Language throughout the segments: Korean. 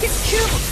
get killed!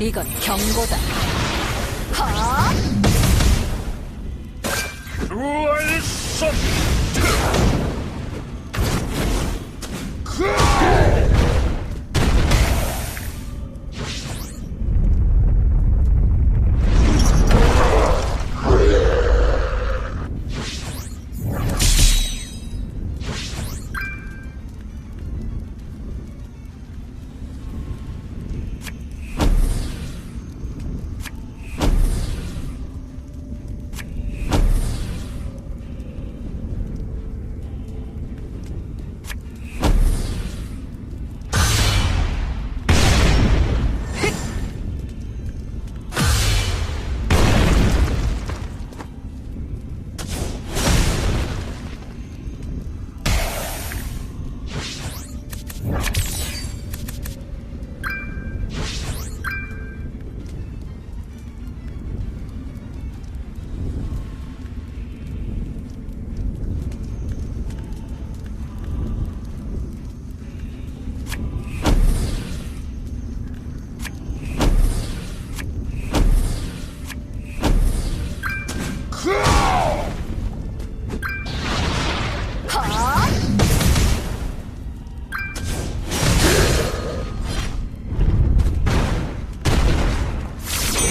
이건 경고다. 루알선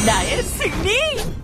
나의 승리!